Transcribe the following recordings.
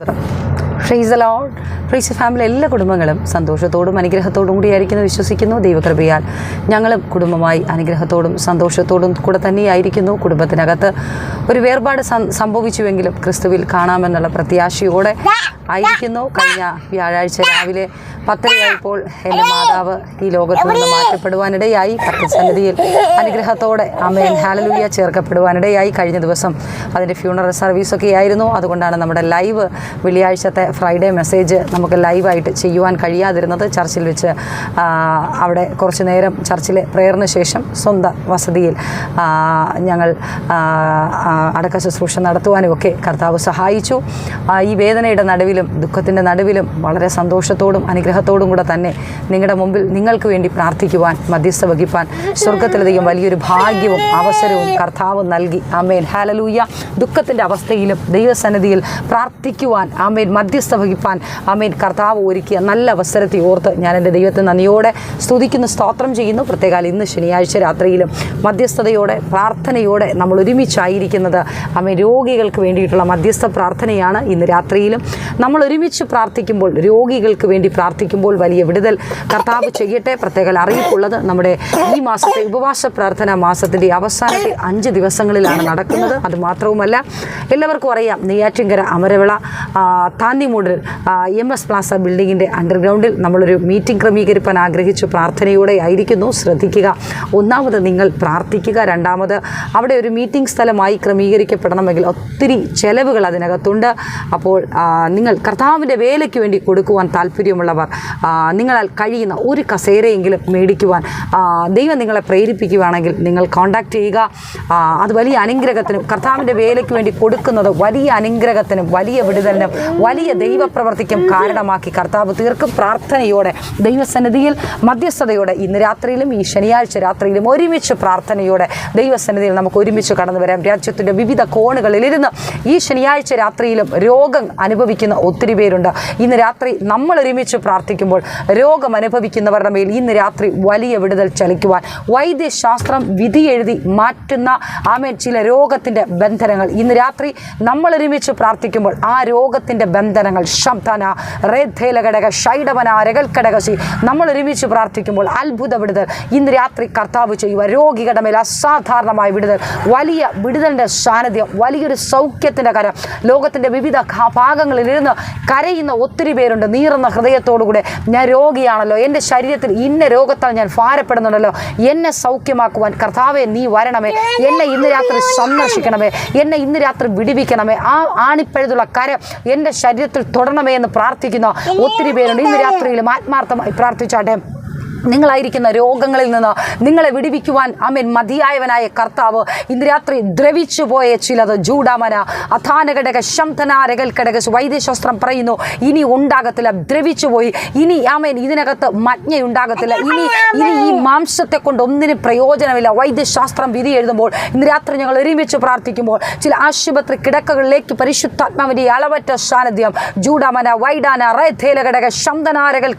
Praise the Lord. Praise family എല്ലാ കുടുംബങ്ങളും സന്തോഷത്തോടും അനുഗ്രഹത്തോടും കൂടിയായിരിക്കുന്നു വിശ്വസിക്കുന്നു. ദൈവകൃപയാൽ ഞങ്ങളും കുടുംബമായി അനുഗ്രഹത്തോടും സന്തോഷത്തോടും കൂടെ തന്നെയായിരിക്കുന്നു. കുടുംബത്തിനകത്ത് ഒരു വേർപാട് സംഭവിച്ചുവെങ്കിലും ക്രിസ്തുവിൽ കാണാമെന്നുള്ള പ്രത്യാശയോടെ ആയിരിക്കുന്നു. കഴിഞ്ഞ വ്യാഴാഴ്ച രാവിലെ പത്തരയായപ്പോൾ എന്റെ മാതാവ് ഈ ലോകത്ത് നിന്ന് മാറ്റപ്പെടുവാനിടയായി. കർത്തസന്നിധിയിൽ അനുഗ്രഹത്തോടെ അമ്മയൻ ഹാലലൂയ ചേർക്കപ്പെടുവാനിടയായി. കഴിഞ്ഞ ദിവസം അതിന്റെ ഫ്യൂണറൽ സർവീസൊക്കെ ആയിരുന്നു. അതുകൊണ്ടാണ് നമ്മുടെ ലൈവ് വെള്ളിയാഴ്ചത്തെ ഫ്രൈഡേ മെസ്സേജ് നമുക്ക് ലൈവായിട്ട് ചെയ്യുവാൻ കഴിയാതിരുന്നത് ചർച്ചിൽ വെച്ച് അവിടെ കുറച്ചു നേരം ചർച്ചിലെ പ്രേയറിന് ശേഷം സ്വന്തം വസതിയിൽ ഞങ്ങൾ അടക്ക ശുശ്രൂഷ നടത്തുവാനും ഒക്കെ കർത്താവ് സഹായിച്ചു. ഈ വേദനയുടെ നടുവിലും ദുഃഖത്തിന്റെ നടുവിലും വളരെ സന്തോഷത്തോടും അനുഗ്രഹത്തോടും കൂടെ തന്നെ നിങ്ങളുടെ മുമ്പിൽ നിങ്ങൾക്ക് വേണ്ടി പ്രാർത്ഥിക്കുവാൻ മധ്യസ്ഥ വഹിപ്പാൻ സ്വർഗത്തിലധികം വലിയൊരു ഭാഗ്യവും അവസരവും കർത്താവ് നൽകി. ആമേൻ. ഹാലലൂയ ദുഃഖത്തിന്റെ അവസ്ഥയിലും ദൈവസന്നിധിയിൽ പ്രാർത്ഥിക്കുവാൻ ആമേൻ. മധ്യസ്ഥ വഹിപ്പാൻ ആമേൻ. കർത്താവ് ഒരുക്കിയ നല്ല അവസരത്തെ ഓർത്ത് ഞാൻ എന്റെ ദൈവത്തെ നന്ദിയോടെ സ്തുതിക്കുന്നു സ്തോത്രം ചെയ്യുന്നു. പ്രത്യേകാൽ ഇന്ന് ശനിയാഴ്ച രാത്രിയിലും മധ്യസ്ഥതയോടെ പ്രാർത്ഥനയോടെ നമ്മൾ ഒരുമിച്ചായിരിക്കുന്നത്. അമേ രോഗികൾക്ക് വേണ്ടിയിട്ടുള്ള മധ്യസ്ഥ പ്രാർത്ഥനയാണ് ഇന്ന് രാത്രിയിലും. നമ്മൾ ഒരുമിച്ച് പ്രാർത്ഥിക്കുമ്പോൾ രോഗികൾക്ക് വേണ്ടി പ്രാർത്ഥിക്കുമ്പോൾ വലിയ വിടുതൽ കർത്താവ് ചെയ്യട്ടെ. പ്രത്യേക അറിയിപ്പുള്ളത് നമ്മുടെ ഈ മാസത്തെ ഉപവാസ പ്രാർത്ഥന മാസത്തിന്റെ അവസാനത്തെ അഞ്ച് ദിവസങ്ങളിലാണ് നടക്കുന്നത്. അത് മാത്രവുമല്ല എല്ലാവർക്കും അറിയാം നെയ്യാറ്റിങ്കര അമരവിള താന്നിമൂടിൽ എം എസ് പ്ലാസ ബിൽഡിങ്ങിന്റെ അണ്ടർഗ്രൗണ്ടിൽ നമ്മളൊരു മീറ്റിംഗ് ക്രമീകരിക്കാൻ ആഗ്രഹിച്ചു. പ്രാർത്ഥനയോടെ ആയിരിക്കുന്നു. ശ്രദ്ധിക്കുക. ഒന്നാമത് നിങ്ങൾ പ്രാർത്ഥിക്കുക. രണ്ടാമത് അവിടെ ഒരു മീറ്റിംഗ് സ്ഥലമായി ക്രമീകരിക്കപ്പെടണമെങ്കിൽ ഒത്തിരി ചെലവുകൾ അതിനകത്തുണ്ട്. അപ്പോൾ നിങ്ങൾ കർത്താവിന്റെ വേലയ്ക്ക് വേണ്ടി കൊടുക്കുവാൻ താല്പര്യമുള്ളവർ നിങ്ങളാൽ കഴിയുന്ന ഒരു കസേരയെങ്കിലും മേടിക്കുവാൻ ദൈവം നിങ്ങളെ പ്രേരിപ്പിക്കുകയാണെങ്കിൽ നിങ്ങൾ കോൺടാക്റ്റ് ചെയ്യുക. അത് വലിയ അനുഗ്രഹത്തിനും കർത്താവിന്റെ വേലയ്ക്ക് വേണ്ടി കൊടുക്കുന്നത് വലിയ അനുഗ്രഹത്തിനും വലിയ വിടുതലിനും വലിയ ദൈവപ്രവർത്തിക്കും കാരണമാക്കി കർത്താവ് തീർക്കും പ്രാർത്ഥനയോടെ ദൈവസന്നിധിയിൽ മധ്യസ്ഥതയോടെ ഇന്ന് രാത്രിയിലും ഈ ശനിയാഴ്ച രാത്രിയിലും ഒരുമിച്ച് പ്രാർത്ഥനയോടെ ദൈവസന്നിധിയിൽ നമുക്ക് ഒരുമിച്ച് കടന്നു വരാം. രാജ്യത്തിന്റെ വിവിധ കോണുകളിലിരുന്ന് ഈ ശനിയാഴ്ച രാത്രിയിലും രോഗം അനുഭവിക്കുന്ന ഒത്തിരി പേരുണ്ട്. ഇന്ന് രാത്രി നമ്മൾ ഒരുമിച്ച് പ്രാർത്ഥിക്കുമ്പോൾ രോഗം അനുഭവിക്കുന്നവരുടെ മേൽ ഇന്ന് രാത്രി വലിയ വിടുതൽ ചലിക്കുവാൻ. വൈദ്യശാസ്ത്രം വിധി എഴുതി മാറ്റുന്ന ആമേ ചില രോഗത്തിന്റെ ബന്ധനങ്ങൾ. ഇന്ന് രാത്രി നമ്മൾ ഒരുമിച്ച് പ്രാർത്ഥിക്കുമ്പോൾ ആ രോഗത്തിന്റെ ബന്ധനങ്ങൾ ശബ്ദന റേധേലഘടക ഷൈഡവന രകൽക്കടകശി നമ്മൾ ഒരുമിച്ച് പ്രാർത്ഥിക്കുമ്പോൾ അത്ഭുത വിടുതൽ. ഇന്ന് രാത്രി കർത്താവ് ചെയ്യുക രോഗികളുടെ മേൽ അസാധാരണമായ വിടുതൽ. വലിയ വിടുതലിന്റെ സാന്നിധ്യം വലിയൊരു സൗഖ്യത്തിന്റെ കരം. ലോകത്തിന്റെ വിവിധ ഭാഗങ്ങളിൽ ഇരുന്ന് കരയുന്ന ഒത്തിരി പേരുണ്ട്. നീറുന്ന ഹൃദയത്തോടുകൂടെ ഞാൻ രോഗിയാണല്ലോ. എന്റെ ശരീരത്തിൽ ഇന്ന രോഗത്താൽ ഞാൻ ഭാരപ്പെടുന്നുണ്ടല്ലോ. എന്നെ സൗഖ്യമാക്കുവാൻ കർത്താവെ നീ വരണമേ. എന്നെ ഇന്ന് രാത്രി സന്ദർശിക്കണമേ. എന്നെ ഇന്ന് രാത്രി വിടിവിക്കണമേ. ആ ആണിപ്പഴുതുള്ള കരം എന്റെ ശരീരത്തിൽ തൊടണമേ എന്ന് പ്രാർത്ഥിക്കുന്ന. ഒത്തിരി പേരുണ്ട്. ഇന്ന് രാത്രിയിലും ആത്മാർത്ഥമായി പ്രാർത്ഥിച്ചാട്ടെ. നിങ്ങളായിരിക്കുന്ന രോഗങ്ങളിൽ നിന്ന് നിങ്ങളെ വിടിവിക്കുവാൻ അമ്മൻ മതിയായവനായ കർത്താവ് ഇന്ന് രാത്രി ദ്രവിച്ചു പോയ ചിലത് ജൂഡാമന അഥാനഘടക ശംധനാരകൽ ഘടക വൈദ്യശാസ്ത്രം പറയുന്നു ഇനി ഉണ്ടാകത്തില്ല ദ്രവിച്ചു പോയി. ഇനി ആമേൻ ഇതിനകത്ത് മജ്ഞയുണ്ടാകത്തില്ല. ഇനി ഇനി ഈ മാംസത്തെ കൊണ്ട് ഒന്നിനും പ്രയോജനമില്ല. വൈദ്യശാസ്ത്രം വിധി എഴുതുമ്പോൾ ഇന്ന് രാത്രി ഞങ്ങൾ ഒരുമിച്ച് പ്രാർത്ഥിക്കുമ്പോൾ ചില ആശുപത്രി കിടക്കകളിലേക്ക് പരിശുദ്ധാത്മാവിന്റെ അളവറ്റ സാന്നിധ്യം ജൂഡാമന വൈഡാന റേഥേലഘടക ഘടക ശംധനാരകൽ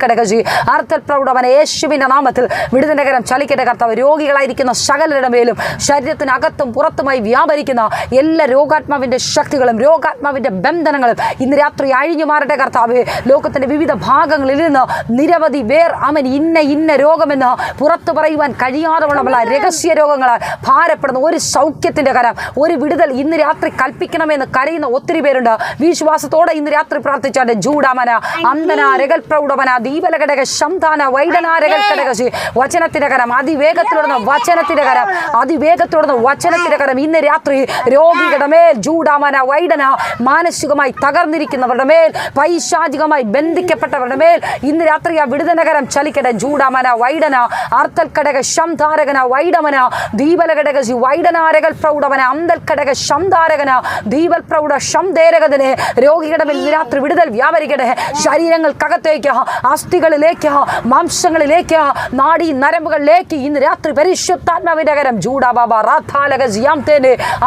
യേശു യേശുവിന്റെ നാമത്തിൽ വിടുതനകരം ചലിക്കട്ടെ കർത്താവ് രോഗികളായിരിക്കുന്ന ശകലരുടെ മേലും ശരീരത്തിനകത്തും പുറത്തുമായി വ്യാപരിക്കുന്ന എല്ലാ രോഗാത്മാവിന്റെ ശക്തികളും രോഗാത്മാവിന്റെ ബന്ധനങ്ങളും ഇന്ന് രാത്രി അഴിഞ്ഞു മാറട്ടെ കർത്താവ്. ലോകത്തിന്റെ വിവിധ ഭാഗങ്ങളിൽ നിന്ന് നിരവധി വേർ അവൻ ഇന്ന ഇന്ന രോഗമെന്ന് പുറത്തു പറയുവാൻ കഴിയാതെയുള്ള രഹസ്യ രോഗങ്ങളാൽ ഭാരപ്പെടുന്ന ഒരു സൗഖ്യത്തിന്റെ കരം ഒരു വിടുതൽ ഇന്ന് രാത്രി കൽപ്പിക്കണമെന്ന് കരയുന്ന ഒത്തിരി പേരുണ്ട്. വിശ്വാസത്തോടെ ഇന്ന് രാത്രി പ്രാർത്ഥിച്ചാണ്ട് ജൂഡാമന അന്തന രകൽ പ്രൗഢമന ദീപലഘടക ശംധാന വൈഡനാരകൽ ഘടകശി വചനത്തിന്റെ കരം. അതിവേഗത്തിലുള്ള വചനത്തിന്റെ കരം. അതിവേഗത്തിലുള്ള വചനത്തിന്റെ കരം. ഇന്ന് രാത്രി രോഗികളുടെ മേൽ ചൂടാമന വൈഡന മാനസികമായി തകർന്നിരിക്കുന്നവരുടെ മേൽ പൈശാചികമായി ബന്ധിക്കപ്പെട്ടവരുടെ മേൽ ഇന്ന് രാത്രി ആ വിടുതനകരം ചലിക്കട ജൂഡാമന വൈഡന അർത്ഥൽ ഘടക ശംധാരകന വൈഡമന ദീപല കടകശി വൈഡനാരകൽ പ്രൗഢമന അന്തൽ ഘടക ശംധാരകന ദീപൽ പ്രൗഢ ശംധേരകതനെ രോഗികളുടെ മേൽ രാത്രി വിടുതൽ വ്യാപരിക്കട്ടെ. ശരീരങ്ങൾക്കകത്തേക്ക് അസ്ഥികളിലേക്ക് മാംസങ്ങളിലേക്ക് വിളിക്കുക നാടി നരമ്പുകളിലേക്ക് ഇന്ന് രാത്രി പരിശുദ്ധാത്മാവിന്റെ കരം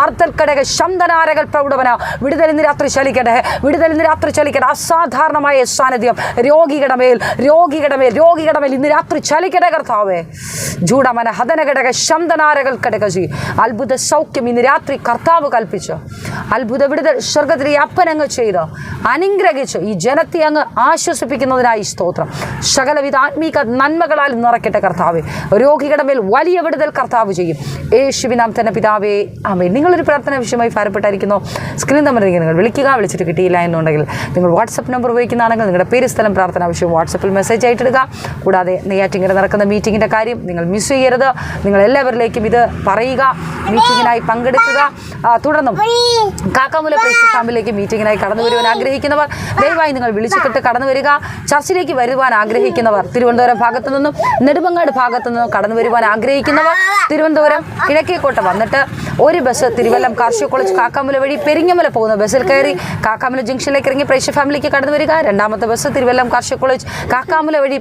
ആർത്തൽക്കടക ശബ്ദനാരകൾ പ്രൗഢവന. വിടുതൽ ഇന്ന് രാത്രി ചലിക്കട്ടെ. വിടുതൽ ഇന്ന് രാത്രി ചലിക്കട്ടെ. അസാധാരണമായ സാന്നിധ്യം. രോഗികളുടെ മേൽ രോഗികളുടെ മേൽ രോഗികളുടെ മേൽ ഇന്ന് രാത്രി ചലിക്കട്ടെ കർത്താവേ. ജൂഡമന ഹതനഘടക ശബ്ദനാരകൾ കടകജി അത്ഭുത സൗഖ്യം ഇന്ന് രാത്രി കർത്താവ് കൽപ്പിച്ചു. അത്ഭുത വിടുതൽ സ്വർഗത്തിലെ അപ്പനങ്ങ് ചെയ്ത്. അനുഗ്രഹിച്ചു ഈ ജനത്തെ അങ്ങ് ആശ്വസിപ്പിക്കുന്നതിനായി സ്തോത്രം. സകലവിധ ആത്മീക നന്മകളാൽ നിറയ്ക്കട്ടെ കർത്താവ്. രോഗികളുടെ മേൽ വലിയ വിടുതൽ കർത്താവ് ചെയ്യും. യേശുവിനാം തന്നെ പിതാവേ ആമേ നിങ്ങളൊരു പ്രാർത്ഥന വിഷയമായി ഭാരപ്പെട്ടായിരിക്കുന്നു. സ്ക്രീൻ നമ്പറിലേക്ക് നിങ്ങൾ വിളിക്കുക. വിളിച്ചിട്ട് കിട്ടിയില്ല എന്നുണ്ടെങ്കിൽ നിങ്ങൾ വാട്സപ്പ് നമ്പർ ഉപയോഗിക്കുന്നതാണെങ്കിൽ നിങ്ങളുടെ പേര് സ്ഥലം പ്രാർത്ഥന വിഷയം വാട്സപ്പിൽ മെസ്സേജ് ആയിട്ടിടുക കൂടാതെ നെയ്യാറ്റിങ്ങനെ നടക്കുന്ന മീറ്റിങ്ങിന്റെ കാര്യം നിങ്ങൾ മിസ് ചെയ്യരുത്. നിങ്ങൾ എല്ലാവരിലേക്കും ഇത് പറയുക. മീറ്റിങ്ങിനായി പങ്കെടുക്കുക. തുടർന്നും കാക്കാമൂല പ്രേക്ഷക ക്യാമ്പിലേക്ക് മീറ്റിങ്ങിനായി കടന്നു വരുവാൻ ആഗ്രഹിക്കുന്നവർ ദയവായി നിങ്ങൾ വിളിച്ചിട്ട് കടന്നു വരിക. ചർച്ചിലേക്ക് വരുവാൻ ആഗ്രഹിക്കുന്നവർ തിരുവനന്തപുരം ഭാഗത്തു നെടുമങ്ങാട് ഭാഗത്തു നിന്നും കടന്നു വരുവാൻ ആഗ്രഹിക്കുന്നവർ തിരുവനന്തപുരം കിഴക്കേക്കോട്ട വന്നിട്ട് ഒരു ബസ് തിരുവല്ലം കാർഷിക കോളേജ് കാക്കാമല വഴി പെരിങ്ങമല പോകുന്ന ബസ്സിൽ കയറി കാക്കാമല ജംഗ്ഷനിലേക്ക് ഇറങ്ങി പ്രേക്ഷ ഫാമിലിക്ക് കടന്നു വരിക. രണ്ടാമത്തെ ബസ് തിരുവല്ലം കാർഷിക കോളേജ് കാക്കാമല വഴി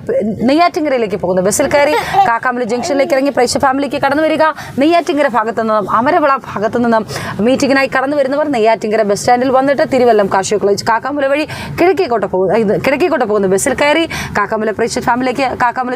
നെയ്യാറ്റിങ്ങരയിലേക്ക് പോകുന്ന ബസ്സിൽ കയറി കാക്കാമല ജംഗ്ഷനിലേക്ക് ഇറങ്ങി പ്രേക്ഷ ഫാമിലിക്ക് കടന്നു വരിക. നെയ്യാറ്റിങ്കര ഭാഗത്തു നിന്നും അമരവിള ഭാഗത്തു നിന്നും മീറ്റിങ്ങിനായി കടന്നു വരുന്നവർ നെയ്യാറ്റിങ്കര ബസ് സ്റ്റാൻഡിൽ വന്നിട്ട് തിരുവല്ലം കാർഷിക കോളേജ് കാക്കാമല വഴി കിഴക്കേക്കോട്ട പോകുന്ന കിഴക്കേക്കോട്ട പോകുന്ന ബസ്സിൽ കയറി കാക്കാമല പ്രേക്ഷ ഫാമിലിക്ക് കാക്കാമുല